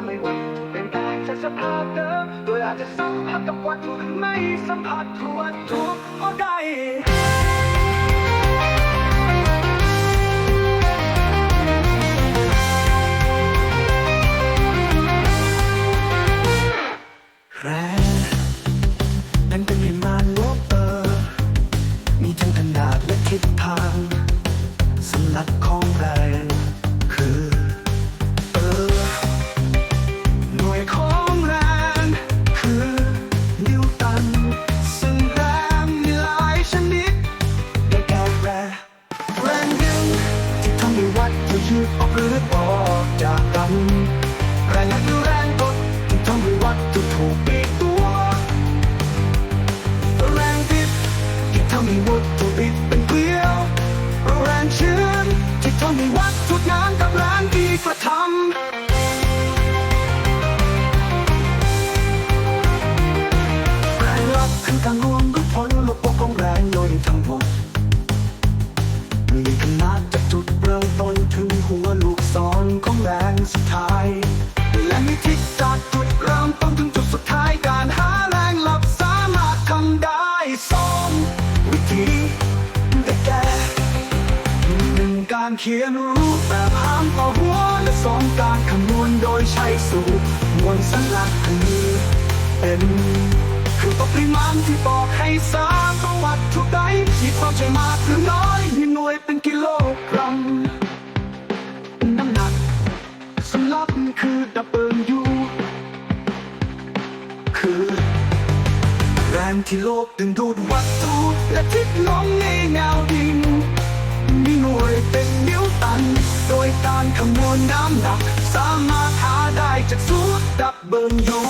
ำให้วัตถุเปลี่ยนแปลงจากสภาพเดิมโดยอาจจะสัมผัสกับวัตถุหรือไม่สัมผัสกับวัตถุก็ได้แรงนั้นเป็นวิมานโลกเออมีทั้งขนาดและทิศทางสำลักของ ยืดออกหรือออกจากกันแรงยัดหรือแรงกดที่ทำให้วัดถุถูกบีบตัว แรงบิดที่ทำให้วัดถูกปิดเป็นเกลียวแรงชื้นที่ทำให้วัดถูกงานกับแรงดีกระทำ สุดท้าย และมีทิศจากจุดเริ่มต้นถึงจุดสุดท้ายการหาแรงหลับสามารถทำได้สองวิธีได้แก่หนึ่งการเขียนรูปแบบหางต่อหัวและสองการคำนวณโดยใช้สูตรมวลสัญลักษณ์คือเป็นคือปริมาณที่บอกให้ทราบว่าวัตถุกใดมีความใช่มากหรือน้อยมีหน่วยเป็นกิโลกรัม ที่โลกดึงดูดวัตถุและทิศลงในแนวดิ่งมีหน่วยเป็นนิ้วตัน โดยการคำนวณน้ำหนัก สามารถหาได้จากสูตรดับเบิลยู